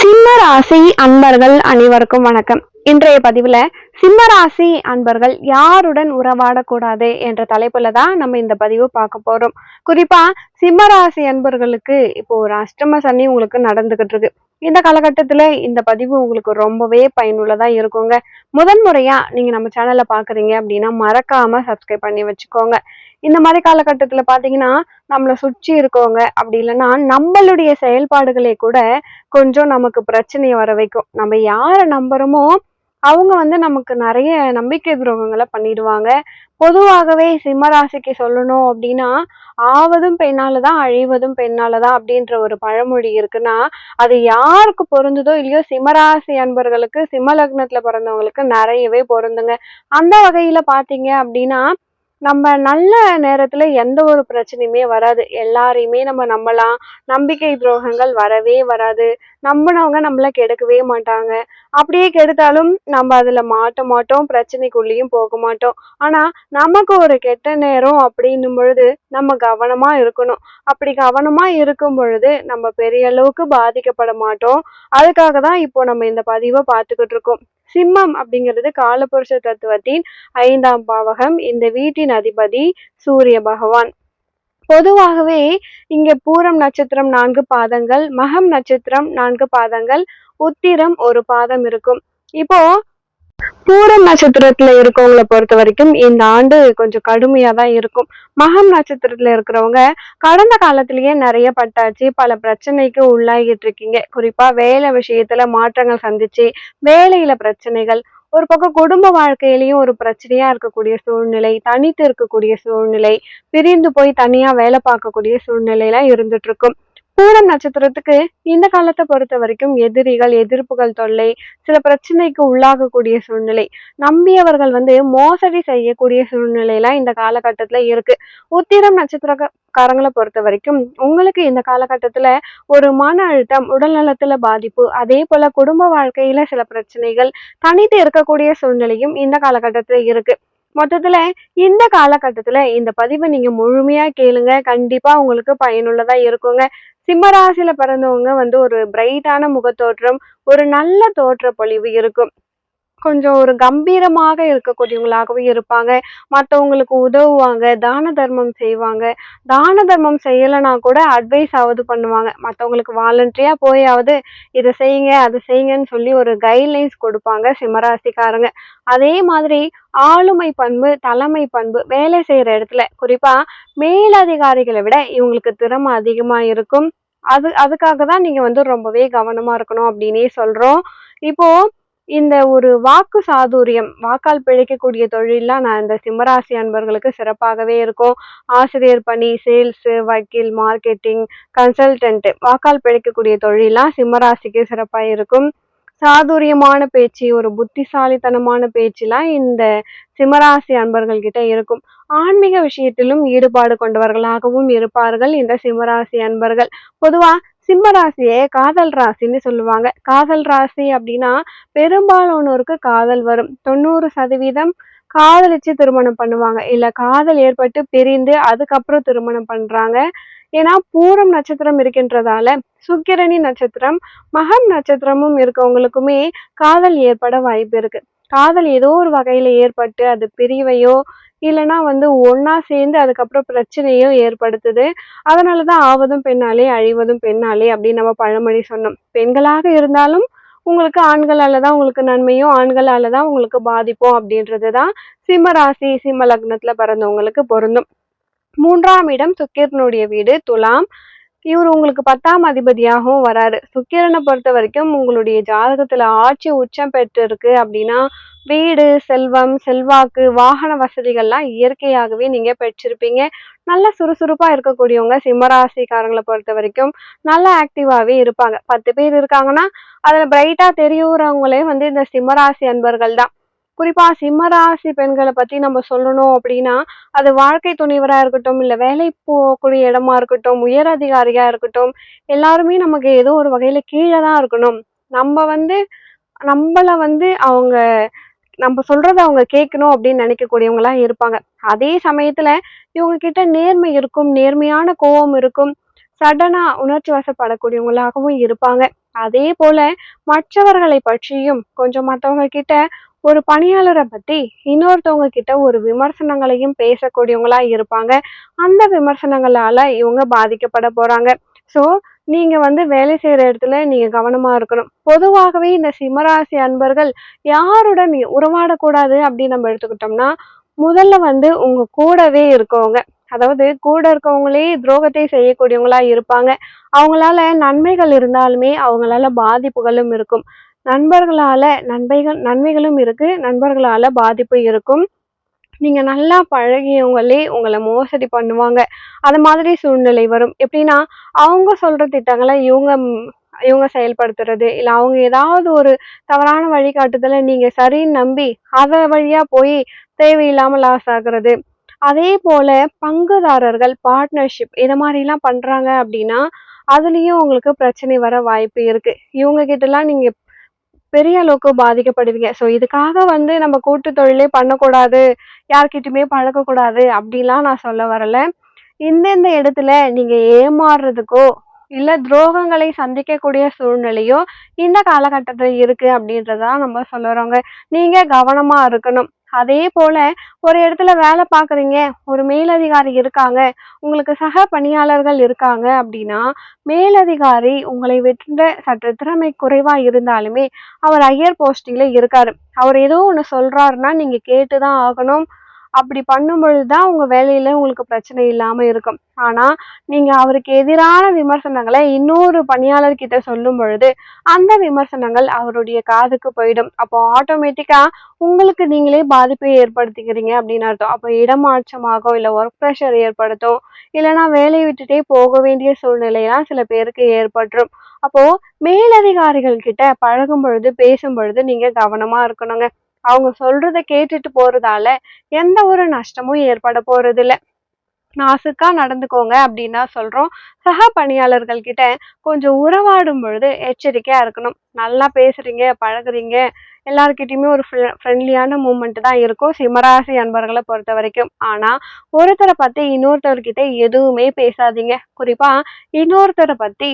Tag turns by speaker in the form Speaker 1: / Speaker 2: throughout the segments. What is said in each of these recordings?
Speaker 1: சிம்ம ராசி அன்பர்கள் அனைவருக்கும் வணக்கம். இன்றைய பதிவில் சிம்மராசி அன்பர்கள் யாருடன் உறவாடக்கூடாது என்ற தலைப்புல தான் நம்ம இந்த பதிவு பார்க்க போறோம். குறிப்பா சிம்மராசி அன்பர்களுக்கு இப்போ ஒரு அஷ்டம சனி உங்களுக்கு நடந்துகிட்டு இருக்கு. இந்த காலகட்டத்துல இந்த பதிவு உங்களுக்கு ரொம்பவே பயனுள்ளதா இருக்குங்க. முதன் முறையாக நீங்க நம்ம சேனலை பாக்குறீங்க அப்படின்னா மறக்காம சப்ஸ்கிரைப் பண்ணி வச்சுக்கோங்க. இந்த மாதிரி காலகட்டத்துல பாத்தீங்கன்னா நம்மளை சுற்றி இருக்கவங்க அப்படி இல்லைன்னா நம்மளுடைய செயல்பாடுகளே கூட கொஞ்சம் நமக்கு பிரச்சனையை வர வைக்கும். நம்ம யாரை நம்புறோமோ அவங்க வந்து நமக்கு நிறைய நம்பிக்கை துரோகங்களை பண்ணிடுவாங்க. பொதுவாகவே சிம்மராசிக்கு சொல்லணும் அப்படின்னா ஆவதும் பெண்ணாலதான் அழிவதும் பெண்ணால தான் அப்படின்ற ஒரு பழமொழி இருக்குன்னா அது யாருக்கு பொருந்துதோ இல்லையோ சிம்மராசி அன்பர்களுக்கு சிம்ம லக்னத்துல பிறந்தவங்களுக்கு நிறையவே பொருந்துங்க. அந்த வகையில பாத்தீங்க அப்படின்னா நம்ம நல்ல நேரத்துல எந்த ஒரு பிரச்சனையுமே வராது. எல்லாரையுமே நம்ம நம்பலாம். நம்பிக்கை துரோகங்கள் வரவே வராது. நம்பினவங்க நம்மளை கெடுக்கவே மாட்டாங்க. அப்படியே கெடுத்தாலும் நம்ம அதில் மாட்ட மாட்டோம் பிரச்சனைக்குள்ளேயும் போக மாட்டோம். ஆனால் நமக்கு ஒரு கெட்ட நேரம் அப்படின்னும் பொழுது நம்ம கவனமாக இருக்கணும். அப்படி கவனமாக இருக்கும் பொழுது நம்ம பெரிய அளவுக்கு பாதிக்கப்பட மாட்டோம். அதுக்காக தான் இப்போ நம்ம இந்த பதிவை பார்த்துக்கிட்டு இருக்கோம். சிம்மம் அப்படிங்கிறது காலபுருஷ தத்துவத்தின் ஐந்தாம் பாவகம். இந்த வீட்டின் அதிபதி சூரிய பகவான். பொதுவாகவே இங்கே பூரம் நட்சத்திரம் நான்கு பாதங்கள் மகம் நட்சத்திரம் நான்கு பாதங்கள் உத்திரம் ஒரு பாதம் இருக்கும். இப்போ பூரம் நட்சத்திரத்துல இருக்கவங்கள பொறுத்த வரைக்கும் இந்த ஆண்டு கொஞ்சம் கடுமையா தான் இருக்கும். மகம் நட்சத்திரத்துல இருக்கிறவங்க கடந்த காலத்திலேயே நிறைய பட்டாச்சு பல பிரச்சனைக்கு உள்ளாகிட்டு இருக்கீங்க. குறிப்பா வேலை விஷயத்துல மாற்றங்கள் சந்திச்சு வேலையில பிரச்சனைகள் ஒரு பக்கம் குடும்ப வாழ்க்கையிலையும் ஒரு பிரச்சனையா இருக்கக்கூடிய சூழ்நிலை தனித்து இருக்கக்கூடிய சூழ்நிலை பிரிந்து போய் தனியா வேலை பார்க்கக்கூடிய சூழ்நிலையெல்லாம் இருந்துட்டு இருக்கும். பூரம் நட்சத்திரத்துக்கு இந்த காலத்தை பொறுத்த வரைக்கும் எதிரிகள் எதிர்ப்புகள் தொல்லை சில பிரச்சனைக்கு உள்ளாகக்கூடிய சூழ்நிலை. நம்பியவர்கள் வந்து மோசடி செய்யக்கூடிய சூழ்நிலையெல்லாம் இந்த காலகட்டத்துல இருக்கு. உத்திரம் நட்சத்திரக்காரங்களை பொறுத்த வரைக்கும் உங்களுக்கு இந்த காலகட்டத்துல ஒரு மன அழுத்தம் உடல் நலத்துல பாதிப்பு அதே போல குடும்ப வாழ்க்கையில சில பிரச்சனைகள் தனித்து இருக்கக்கூடிய சூழ்நிலையும் இந்த காலகட்டத்துல இருக்கு. மொத்தத்துல இந்த காலகட்டத்துல இந்த பதிவை நீங்க முழுமையா கேளுங்க. கண்டிப்பா உங்களுக்கு பயனுள்ளதா இருக்குங்க. சிம்மராசியில பிறந்தவங்க வந்து ஒரு பிரைட்டான முகத்தோற்றம் ஒரு நல்ல தோற்ற பொழிவு இருக்கும். கொஞ்சம் ஒரு கம்பீரமாக இருக்கக்கூடியவங்களாகவும் இருப்பாங்க. மற்றவங்களுக்கு உதவுவாங்க தான தர்மம் செய்வாங்க. தான தர்மம் செய்யலைன்னா கூட அட்வைஸ் ஆவது பண்ணுவாங்க. மற்றவங்களுக்கு வாலண்டரியா போயாவது இதை செய்யுங்க அதை செய்யுங்கன்னு சொல்லி ஒரு கைட்லைன்ஸ் கொடுப்பாங்க சிம்மராசிக்காரங்க. அதே மாதிரி ஆளுமை பண்பு தலைமை பண்பு வேலை செய்கிற இடத்துல குறிப்பாக மேலதிகாரிகளை விட இவங்களுக்கு திறமை அதிகமாக இருக்கும். அது அதுக்காக தான் நீங்கள் வந்து ரொம்பவே கவனமாக இருக்கணும் அப்படின்னே சொல்கிறோம் இப்போது இந்த ஒரு வாக்கு சாதுரியம் வாக்கால் பிழைக்கக்கூடிய தொழிலெலாம் நான் இந்த சிம்மராசி அன்பர்களுக்கு சிறப்பாகவே இருக்கும். ஆசிரியர் பணி சேல்ஸு வக்கீல் மார்க்கெட்டிங் கன்சல்டன்ட்டு வாக்கால் பிழைக்கக்கூடிய தொழிலாம் சிம்மராசிக்கு சிறப்பாக இருக்கும். சாதுரியமான பேச்சு ஒரு புத்திசாலித்தனமான பேச்சுலாம் இந்த சிம்மராசி அன்பர்கள்கிட்ட இருக்கும். ஆன்மீக விஷயத்திலும் ஈடுபாடு கொண்டவர்களாகவும் இருப்பார்கள் இந்த சிம்மராசி அன்பர்கள். பொதுவா சிம்ம ராசியே காதல் ராசின்னு சொல்லுவாங்க. காதல் ராசி அப்படின்னா பெரும்பாலானோருக்கு காதல் வரும். தொண்ணூறு சதவீதம் காதலிச்சு திருமணம் பண்ணுவாங்க. இல்ல காதல் ஏற்பட்டு பிரிந்து அதுக்கப்புறம் திருமணம் பண்றாங்க. ஏன்னா பூரம் நட்சத்திரம் இருக்கின்றதால சுக்கிரணி நட்சத்திரம் மகம் நட்சத்திரமும் இருக்கவங்களுக்குமே காதல் ஏற்பட வாய்ப்பு இருக்கு. காதல் ஏதோ ஒரு வகையில ஏற்பட்டு அது பிரிவையோ இல்லைன்னா வந்து ஒன்றா சேர்ந்து அதுக்கப்புறம் பிரச்சனையும் ஏற்படுத்துது. அதனால தான் ஆவதும் பெண்ணாலே அழிவதும் பெண்ணாலே அப்படின்னு நம்ம பழமொழி சொன்னோம். பெண்களாக இருந்தாலும் உங்களுக்கு ஆண்களால தான் உங்களுக்கு நன்மையும் ஆண்களால தான் உங்களுக்கு பாதிப்பும் அப்படின்றது தான் சிம்ம ராசி சிம்ம லக்னத்தில் பிறந்தவங்களுக்கு பொருந்தும். மூன்றாம் இடம் சுக்கிரனுடைய வீடு துலாம். இவர் உங்களுக்கு பத்தாம் அதிபதியாகவும் வராரு. சுக்கிரனை பொறுத்த வரைக்கும் உங்களுடைய ஜாதகத்துல ஆட்சி உச்சம் பெற்று இருக்கு அப்படின்னா வீடு செல்வம் செல்வாக்கு வாகன வசதிகள்லாம் இயற்கையாகவே நீங்க பெற்றிருப்பீங்க. நல்ல சுறுசுறுப்பா இருக்கக்கூடியவங்க சிம்மராசிக்காரங்களை பொறுத்த வரைக்கும் நல்ல ஆக்டிவாவே இருப்பாங்க. பத்து பேர் இருக்காங்கன்னா அதுல பிரைட்டா தெரியுறவங்களே வந்து இந்த சிம்மராசி அன்பர்கள் தான் குறிப்பா சிம்மராசி பெண்களை பத்தி நம்ம சொல்லணும் அப்படின்னா அது வாழ்க்கை துணிவராக இருக்கட்டும் இல்ல வேலை போகக்கூடிய இடமா இருக்கட்டும் உயர் அதிகாரியா இருக்கட்டும் எல்லாருமே நமக்கு ஏதோ ஒரு வகையில கீழே தான் இருக்கணும். நம்ம வந்து நம்மள வந்து அவங்க நம்ம சொல்றத அவங்க கேட்கணும் அப்படின்னு நினைக்கக்கூடியவங்களா இருப்பாங்க. அதே சமயத்துல இவங்க கிட்ட நேர்மை இருக்கும் நேர்மையான கோபம் இருக்கும் சடனா உணர்ச்சி வசப்படக்கூடியவங்களாகவும் இருப்பாங்க. அதே போல மற்றவர்களை பற்றியும் கொஞ்சம் மற்றவங்க கிட்ட ஒரு பணியாளரை பத்தி இன்னொருத்தவங்க கிட்ட ஒரு விமர்சனங்களையும் பேசக்கூடியவங்களா இருப்பாங்க. அந்த விமர்சனங்களால இவங்க பாதிக்கப்பட போறாங்க. ஸோ நீங்க வந்து வேலை செய்யற இடத்துல நீங்க கவனமா இருக்கணும். பொதுவாகவே இந்த சிம்மராசி அன்பர்கள் யாருடன் உறவாடக்கூடாது அப்படின்னு நம்ம எடுத்துக்கிட்டோம்னா முதல்ல வந்து உங்க கூடவே இருக்கவங்க. அதாவது கூட இருக்கவங்களே துரோகத்தை செய்யக்கூடியவங்களா இருப்பாங்க. அவங்களால நன்மைகள் இருந்தாலுமே அவங்களால பாதிப்புகளும் இருக்கும். நண்பர்களால் நன்மைகள் நன்மைகளும் இருக்குது நண்பர்களால் பாதிப்பு இருக்கும். நீங்கள் நல்லா பழகியவங்களே உங்களை மோசடி பண்ணுவாங்க. அது மாதிரி சூழ்நிலை வரும். எப்படின்னா அவங்க சொல்கிற திட்டங்களை இவங்க இவங்க செயல்படுத்துறது இல்லை அவங்க ஏதாவது ஒரு தவறான வழிகாட்டுதலை நீங்கள் சரின்னு நம்பி அதை வழியாக போய் தேவையில்லாமல் லாஸ் ஆகுறது. அதே போல் பங்குதாரர்கள் பார்ட்னர்ஷிப் இதை மாதிரிலாம் பண்ணுறாங்க அப்படின்னா அதுலேயும் உங்களுக்கு பிரச்சனை வர வாய்ப்பு இருக்குது இவங்க கிட்டலாம் நீங்கள் பெரிய அளவுக்கு பாதிக்கப்படுவீங்க. ஸோ இதுக்காக வந்து நம்ம கூட்டு தொழிலே பண்ணக்கூடாது யார்கிட்டயுமே பழக்கக்கூடாது அப்படிலாம் நான் சொல்ல வரல. இந்தந்த இடத்துல நீங்கள் ஏமாறுறதுக்கோ இல்லை துரோகங்களை சந்திக்கக்கூடிய சூழ்நிலையோ இந்த காலகட்டத்தில் இருக்குது அப்படின்றதான் நம்ம சொல்லுறோங்க நீங்கள் கவனமாக இருக்கணும். அதே போல ஒரு இடத்துல வேலை பார்க்குறீங்க ஒரு மேலதிகாரி இருக்காங்க உங்களுக்கு சக பணியாளர்கள் இருக்காங்க அப்படின்னா மேலதிகாரி உங்களை விட சற்று திறமை குறைவாக இருந்தாலுமே அவர் ஹையர் போஸ்டிங்கில் இருக்காரு. அவர் ஏதோ ஒன்று சொல்கிறாருன்னா நீங்கள் கேட்டு தான் ஆகணும். அப்படி பண்ணும் பொழுதுதான் உங்க வேலையில உங்களுக்கு பிரச்சனை இல்லாம இருக்கும். ஆனா நீங்க அவருக்கு எதிரான விமர்சனங்களை இன்னொரு பணியாளர் கிட்ட சொல்லும் பொழுது அந்த விமர்சனங்கள் அவருடைய காதுக்கு போயிடும். அப்போ ஆட்டோமேட்டிக்கா உங்களுக்கு நீங்களே பாதிப்பை ஏற்படுத்திக்கிறீங்க அப்படின்னு அர்த்தம். அப்போ இடமாற்றமாகும் இல்லை ஒர்க் ப்ரெஷர் ஏற்படுத்தும் இல்லைன்னா வேலையை விட்டுட்டே போக வேண்டிய சூழ்நிலையெல்லாம் சில பேருக்கு ஏற்பட்டுரும். அப்போ மேலதிகாரிகள் கிட்ட பழகும் பொழுது பேசும் பொழுது நீங்க கவனமா இருக்கணுங்க. அவங்க சொல்றத கேட்டுட்டு போறதால எந்த ஒரு நஷ்டமும் ஏற்பட போறது இல்லை நாசுக்கா நடந்துக்கோங்க அப்படின்னா சொல்றோம். சக பணியாளர்கள் கிட்ட கொஞ்சம் உறவாடும் பொழுது எச்சரிக்கையா இருக்கணும். நல்லா பேசுறீங்க பழகுறீங்க. எல்லாருக்கிட்டையுமே ஒரு ஃப்ரெண்ட்லியான மூமெண்ட் தான் இருக்கும். சிம்மராசி அன்பர்களை பொறுத்த வரைக்கும். ஆனா ஒருத்தரை பத்தி இன்னொருத்தர்கிட்ட எதுவுமே பேசாதீங்க. குறிப்பா இன்னொருத்தரை பத்தி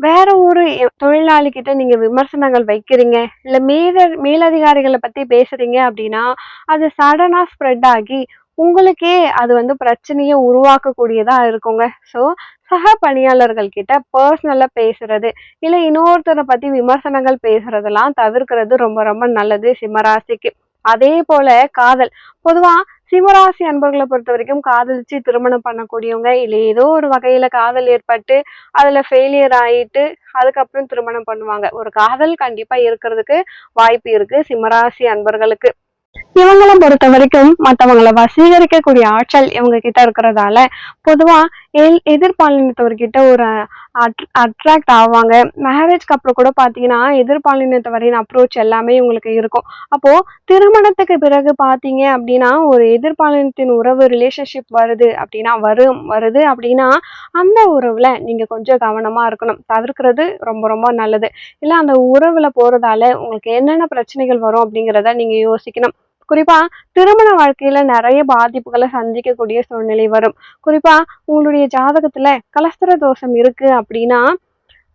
Speaker 1: வேற ஒரு எ- தொழிலாளி கிட்ட நீங்க விமர்சனங்கள் வைக்கிறீங்க இல்ல மேல மேலதிகாரிகளை பத்தி பேசுறீங்க அப்படின்னா அது சடனா ஸ்ப்ரெட் ஆகி உங்களுக்கே அது வந்து பிரச்சனையை உருவாக்கக்கூடியதா இருக்குங்க. ஸோ சக பணியாளர்கள் கிட்ட பர்சனலா பேசுறது இல்லை இன்னொருத்தரை பத்தி விமர்சனங்கள் பேசுறதெல்லாம் தவிர்க்கிறது ரொம்ப ரொம்ப நல்லது சிம்மராசிக்கு அதே போல காதல் பொதுவா சிம்மராசி அன்பர்களை பொறுத்த வரைக்கும் காதலிச்சு திருமணம் பண்ணக்கூடியவங்க இல்லை ஏதோ ஒரு வகையில காதல் ஏற்பட்டு அதுல ஃபெயிலியர் ஆயிட்டு அதுக்கப்புறம் திருமணம் பண்ணுவாங்க. ஒரு காதல் கண்டிப்பா இருக்கிறதுக்கு வாய்ப்பு இருக்கு சிம்மராசி அன்பர்களுக்கு. இவங்களை பொறுத்த வரைக்கும் மற்றவங்களை வசீகரிக்கக்கூடிய ஆற்றல் இவங்க கிட்ட இருக்கிறதால பொதுவா எல் எதிர்பாலினத்தவர்கிட்ட ஒரு அட்ராக்ட் ஆவாங்க. மேரேஜ்க்கு அப்புறம் கூட பாத்தீங்கன்னா எதிர்பாலினத்தவரின் அப்ரோச் எல்லாமே இவங்களுக்கு இருக்கும். அப்போ திருமணத்துக்கு பிறகு பார்த்தீங்க அப்படின்னா ஒரு எதிர்பாலினத்தின் உறவு ரிலேஷன்ஷிப் வருது அப்படின்னா வரும் வருது அப்படின்னா அந்த உறவுல நீங்க கொஞ்சம் கவனமா இருக்கணும். தவிர்க்கிறது ரொம்ப ரொம்ப நல்லது. இல்லை அந்த உறவுல போறதால உங்களுக்கு என்னென்ன பிரச்சனைகள் வரும் அப்படிங்கிறத நீங்க யோசிக்கணும். குறிப்பா திருமண வாழ்க்கையில நிறைய பாதிப்புகளை சந்திக்கக்கூடிய சூழ்நிலை வரும். குறிப்பா உங்களுடைய ஜாதகத்துல கலஸ்தர தோஷம் இருக்கு அப்படின்னா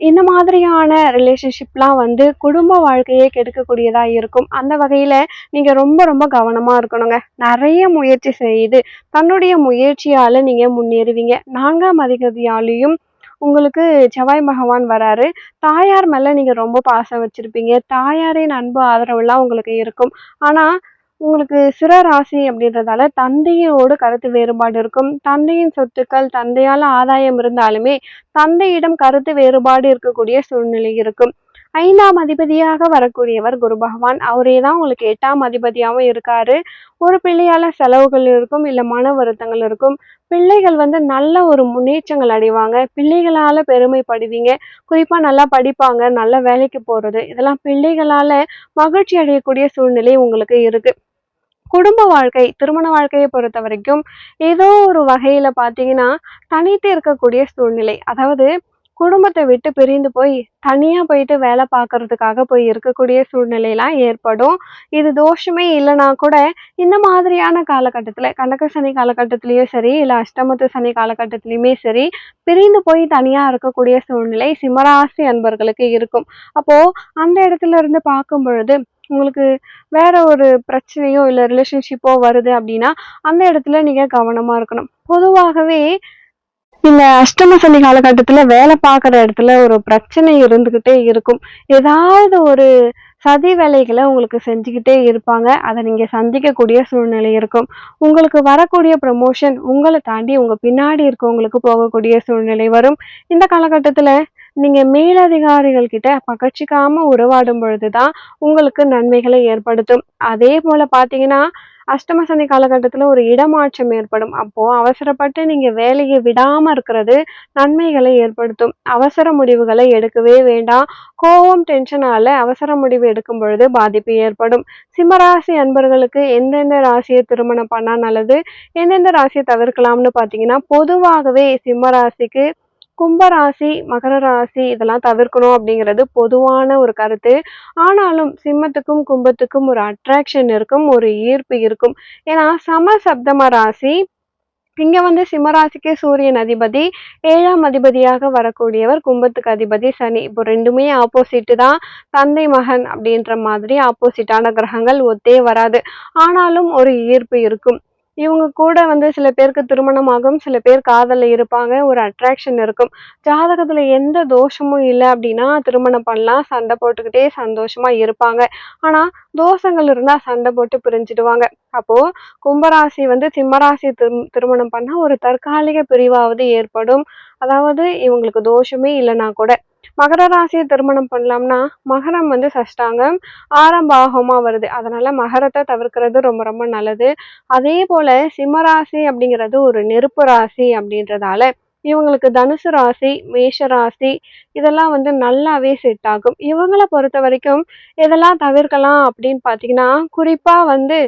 Speaker 1: இந்த மாதிரியான ரிலேஷன்ஷிப்லாம் வந்து குடும்ப வாழ்க்கையே கெடுக்கக்கூடியதாக இருக்கும். அந்த வகையில் நீங்கள் ரொம்ப ரொம்ப கவனமாக இருக்கணுங்க. நிறைய முயற்சி செய்து தன்னுடைய முயற்சியால் நீங்கள் முன்னேறுவீங்க. நான்காம் அதிகதியாலையும் உங்களுக்கு செவ்வாய் பகவான் வராரு. தாயார் மேலே நீங்கள் ரொம்ப பாசம் வச்சுருப்பீங்க. தாயாரின் அன்பு ஆதரவுலாம் உங்களுக்கு இருக்கும். ஆனால் உங்களுக்கு சிற ராசி அப்படின்றதால தந்தையோடு கருத்து வேறுபாடு இருக்கும். தந்தையின் சொத்துக்கள் தந்தையால் ஆதாயம் இருந்தாலுமே தந்தையிடம் கருத்து வேறுபாடு இருக்கக்கூடிய சூழ்நிலை இருக்கும். ஐந்தாம் அதிபதியாக வரக்கூடியவர் குரு பகவான். அவரே தான் உங்களுக்கு எட்டாம் அதிபதியாகவும் இருக்காரு. ஒரு பிள்ளையால செலவுகள் இருக்கும் இல்லை மன வருத்தங்கள் இருக்கும். பிள்ளைகள் வந்து நல்ல ஒரு முன்னேற்றங்கள் அடைவாங்க. பிள்ளைகளால பெருமைப்படுவீங்க. குறிப்பா நல்லா படிப்பாங்க நல்ல வேலைக்கு போறது. இதெல்லாம் பிள்ளைகளால மகிழ்ச்சி அடையக்கூடிய சூழ்நிலை உங்களுக்கு இருக்கு. குடும்ப வாழ்க்கை திருமண வாழ்க்கையை பொறுத்த வரைக்கும் ஏதோ ஒரு வகையில பாத்தீங்கன்னா தனித்து இருக்கக்கூடிய சூழ்நிலை. அதாவது குடும்பத்தை விட்டு பிரிந்து போய் தனியா போயிட்டு வேலை பார்க்கறதுக்காக போய் இருக்கக்கூடிய சூழ்நிலையெல்லாம் ஏற்படும். இது தோஷமே இல்லைன்னா கூட இந்த மாதிரியான காலகட்டத்துல கண்டக சனி காலகட்டத்திலயும் சரி இல்ல அஷ்டமத்து சனி காலகட்டத்திலயுமே சரி பிரிந்து போய் தனியா இருக்கக்கூடிய சூழ்நிலை சிம்மராசி அன்பர்களுக்கு இருக்கும். அப்போ அந்த இடத்துல இருந்து பார்க்கும் பொழுது உங்களுக்கு வேற ஒரு பிரச்சனையோ இல்லை ரிலேஷன்ஷிப்போ வருது அப்படின்னா அந்த இடத்துல நீங்கள் கவனமாக இருக்கணும். பொதுவாகவே இந்த அஷ்டம சனி காலகட்டத்தில் வேலை பார்க்குற இடத்துல ஒரு பிரச்சனை இருந்துக்கிட்டே இருக்கும். ஏதாவது ஒரு சதி வேலைகளை உங்களுக்கு செஞ்சுக்கிட்டே இருப்பாங்க. அதை நீங்கள் சந்திக்கக்கூடிய சூழ்நிலை இருக்கும். உங்களுக்கு வரக்கூடிய ப்ரமோஷன் உங்களை தாண்டி உங்கள் பின்னாடி இருக்கவங்களுக்கு போகக்கூடிய சூழ்நிலை வரும். இந்த காலகட்டத்தில் நீங்க மேலதிகாரிகள் கிட்ட பகச்சிக்காம உறவாடும் பொழுதுதான் உங்களுக்கு நன்மைகளை ஏற்படுத்தும். அதே போல பாத்தீங்கன்னா அஷ்டம சனி ஒரு இடமாற்றம் ஏற்படும். அப்போ அவசரப்பட்டு நீங்க வேலையை விடாம இருக்கிறது நன்மைகளை ஏற்படுத்தும். அவசர முடிவுகளை எடுக்கவே வேண்டாம். கோவம் டென்ஷனால அவசர முடிவு எடுக்கும் பொழுது பாதிப்பு ஏற்படும். சிம்மராசி அன்பர்களுக்கு எந்தெந்த ராசியை திருமணம் பண்ணா நல்லது? எந்தெந்த ராசியை தவிர்க்கலாம்னு பாத்தீங்கன்னா பொதுவாகவே சிம்மராசிக்கு கும்பராசி மகர ராசி இதெல்லாம் தவிர்க்கணும் அப்படிங்கிறது பொதுவான ஒரு கருத்து. ஆனாலும் சிம்மத்துக்கும் கும்பத்துக்கும் ஒரு அட்ராக்ஷன் இருக்கும் ஒரு ஈர்ப்பு இருக்கும். ஏன்னா சமசப்தம ராசி இங்க வந்து சிம்மராசிக்கு சூரியன் அதிபதி ஏழாம் அதிபதியாக வரக்கூடியவர் கும்பத்துக்கு அதிபதி சனி. இப்போ ரெண்டுமே ஆப்போசிட்டு தான். தந்தை மகன் அப்படின்ற மாதிரி ஆப்போசிட்டான கிரகங்கள் ஒத்தே வராது. ஆனாலும் ஒரு ஈர்ப்பு இருக்கும். இவங்க கூட வந்து சில பேருக்கு திருமணம் ஆகும் சில பேர் காதலில் இருப்பாங்க ஒரு அட்ராக்ஷன் இருக்கும். ஜாதகத்தில் எந்த தோஷமும் இல்லை அப்படின்னா திருமணம் பண்ணலாம் சண்டை போட்டுக்கிட்டே சந்தோஷமாக இருப்பாங்க. ஆனால் தோஷங்கள் இருந்தால் சண்டை போட்டு பிரிஞ்சிடுவாங்க. அப்போது கும்பராசி வந்து சிம்மராசி திரு திருமணம் பண்ணால் ஒரு தற்காலிக பிரிவாவது ஏற்படும். அதாவது இவங்களுக்கு தோஷமே இல்லைன்னா கூட. மகர ராசியை திருமணம் பண்ணலாம்னா மகரம் வந்து சஷ்டாங்கம் ஆரம்ப ஆகமாக வருது. அதனால மகரத்தை தவிர்க்கிறது ரொம்ப ரொம்ப நல்லது. அதே போல சிம்மராசி அப்படிங்கிறது ஒரு நெருப்பு ராசி அப்படின்றதால இவங்களுக்கு தனுசு ராசி மேஷ ராசி இதெல்லாம் வந்து நல்லாவே செட் ஆகும். இவங்களை பொறுத்த வரைக்கும் இதெல்லாம் தவிர்க்கலாம் அப்படின்னு பார்த்தீங்கன்னா குறிப்பாக வந்து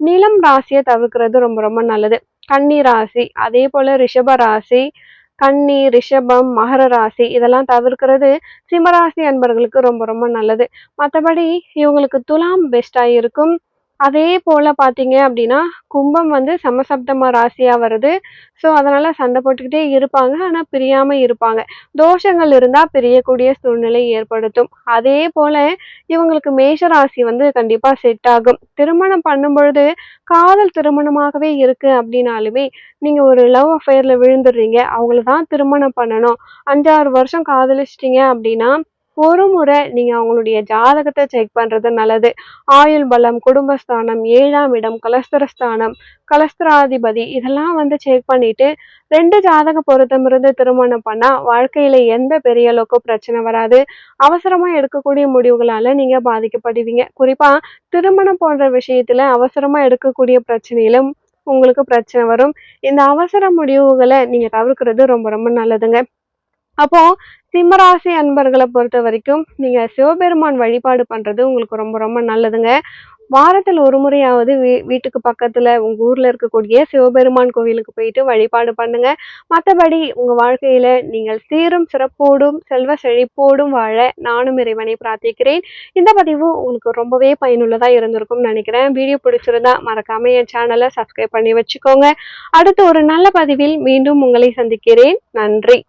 Speaker 1: நிலம் ராசியை தவிர்க்கிறது ரொம்ப ரொம்ப நல்லது. கன்னி ராசி அதே போல் ரிஷப ராசி கன்னி ரிஷபம் மகர ராசி இதெல்லாம் தவிர்க்கிறது. சிம்மராசி அன்பர்களுக்கு ரொம்ப ரொம்ப நல்லது. மற்றபடி இவங்களுக்கு துலாம் பெஸ்ட்டாக இருக்கும் அதே போல் பார்த்தீங்க அப்படின்னா கும்பம் வந்து சமசப்தம ராசியாக வருது. ஸோ அதனால் சண்டை போட்டுக்கிட்டே இருப்பாங்க. ஆனால் பிரியாமல் இருப்பாங்க. தோஷங்கள் இருந்தால் பிரியக்கூடிய சூழ்நிலை ஏற்படுத்தும். அதே போல் இவங்களுக்கு மேஷ ராசி வந்து கண்டிப்பாக செட் ஆகும். திருமணம் பண்ணும் பொழுது காதல் திருமணமாகவே இருக்கு அப்படின்னாலுமே நீங்கள் ஒரு லவ் அஃபேரில் விழுந்துடுறீங்க. அவங்கள தான் திருமணம் பண்ணணும். அஞ்சாறு வருஷம் காதலிச்சிட்டிங்க அப்படின்னா ஒரு முறை நீங்க அவங்களுடைய ஜாதகத்தை செக் பண்றது நல்லது. ஆயுள் பலம் குடும்பஸ்தானம் ஏழாம் இடம் கலஸ்தரஸ்தானம் கலஸ்தராதிபதி இதெல்லாம் வந்து செக் பண்ணிட்டு ரெண்டு ஜாதக பொருத்தம் இருந்து திருமணம் பண்ணா வாழ்க்கையில எந்த பெரிய அளவுக்கு பிரச்சனை வராது. அவசரமா எடுக்கக்கூடிய முடிவுகளால நீங்க பாதிக்கப்படுவீங்க. குறிப்பா திருமணம் போன்ற விஷயத்துல அவசரமா எடுக்கக்கூடிய பிரச்சனையிலும் உங்களுக்கு பிரச்சனை வரும். இந்த அவசர முடிவுகளை நீங்க தவிர்க்கிறது ரொம்ப ரொம்ப நல்லதுங்க. அப்போ சிம்மராசி அன்பர்களை பொறுத்த வரைக்கும் நீங்க சிவபெருமான் வழிபாடு பண்றது உங்களுக்கு ரொம்ப ரொம்ப நல்லதுங்க. வாரத்தில் ஒரு முறையாவது வீ வீட்டுக்கு பக்கத்துல உங்க ஊர்ல இருக்கக்கூடிய சிவபெருமான் கோவிலுக்கு போயிட்டு வழிபாடு பண்ணுங்க. மற்றபடி உங்க வாழ்க்கையில நீங்கள் சீரும் சிறப்போடும் செல்வ செழிப்போடும் வாழ நானும் இறைவனை பிரார்த்திக்கிறேன். இந்த பதிவு உங்களுக்கு ரொம்பவே பயனுள்ளதா இருந்திருக்கும்னு நினைக்கிறேன். வீடியோ பிடிச்சிருந்தா மறக்காம என் சேனலை சப்ஸ்கிரைப் பண்ணி வச்சுக்கோங்க. அடுத்து ஒரு நல்ல பதிவில் மீண்டும் உங்களை சந்திக்கிறேன். நன்றி.